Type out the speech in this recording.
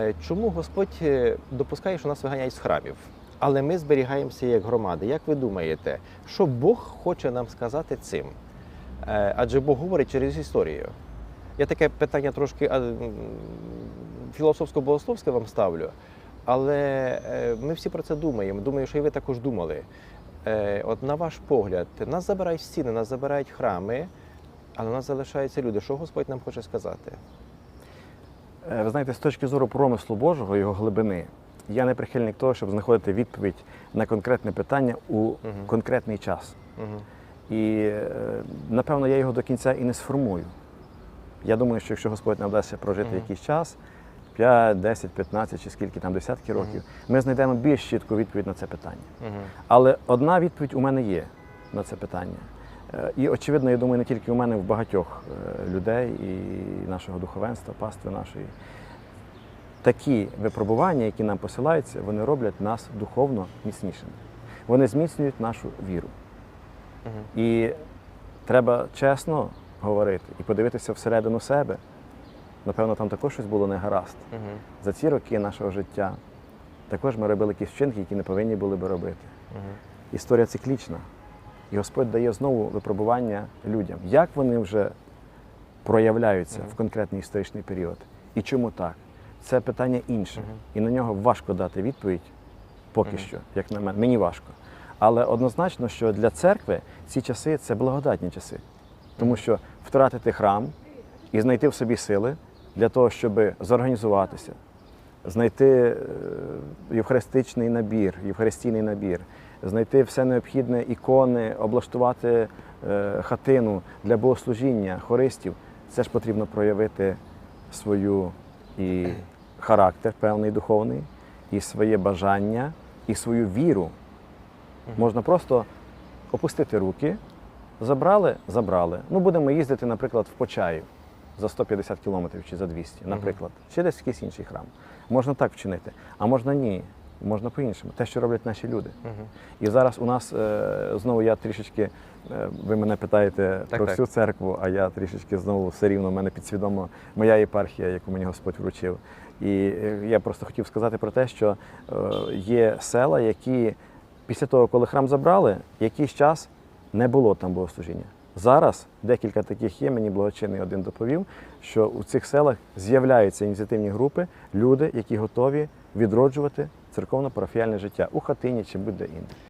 Е, Чому Господь е, допускає, що нас виганяють з храмів? Але ми зберігаємося як громади. Як ви думаєте, що Бог хоче нам сказати цим? Е, Адже Бог говорить через історію. Я таке питання трошки філософсько-богословське вам ставлю, але ми всі про це думаємо. Думаю, що і ви також думали. От на ваш погляд, нас забирають стіни, нас забирають храми, але нас залишаються люди. Що Господь нам хоче сказати? Е, Ви знаєте, з точки зору промислу Божого, його глибини, я не прихильник того, щоб знаходити відповідь на конкретне питання у конкретний час. Угу. І е, напевно я його до кінця і не сформую. Я думаю, що якщо Господь нам вдасться прожити Мгм. якийсь час, 5, 10, 15 чи скільки там десятки років, ми знайдемо більш чітку відповідь на це питання. Угу. Але одна відповідь у мене є на це питання. Е, І очевидно, я думаю, не тільки у мене, в багатьох е, людей і нашого духовенства, пастви нашої. Такі випробування, які нам посилаються, вони роблять нас духовно міцнішими. Вони зміцнюють нашу віру. Угу. І треба чесно говорити і подивитися всередину себе. Напевно, там також щось було негаразд. Угу. За ці роки нашого життя також ми робили якісь вчинки, які не повинні були би робити. Угу. Історія циклічна. І Господь дає знову випробування людям. Як вони вже проявляються в конкретний історичний період? І чому так? Це питання інше. І на нього важко дати відповідь поки що, як на мене. Мені важко. Але однозначно, що для церкви ці часи це благодатні часи. Тому що втратити храм і знайти в собі сили для того, щоб зорганізуватися, знайти е, євхаристичний набір, євхаристійний набір, знайти все необхідне ікони, облаштувати е, хатину для богослужіння, хористів. Це ж потрібно проявити свою і характер певний духовний, і своє бажання, і свою віру. Можна просто опустити руки, забрали, забрали. Ну, будемо їздити, наприклад, в Почаїв за 150 кілометрів чи за 200, наприклад, чи десь якийсь інший храм. Можна так вчинити, а можна ні. Можна по-іншому. Те, що роблять наші люди. Угу. І зараз у нас е, знову я трішечки, е, ви мене питаєте Так, про так. всю церкву, а я трішечки знову все рівно в мене підсвідомо моя єпархія, яку мені Господь вручив. І е, я просто хотів сказати про те, що є села, які після того, коли храм забрали, якийсь час не було там богослужіння. Зараз декілька таких є. Мені благочинний один доповів, що у цих селах з'являються ініціативні групи, люди, які готові відроджувати церковно-парафіальне життя у хатині чи будь-де інде.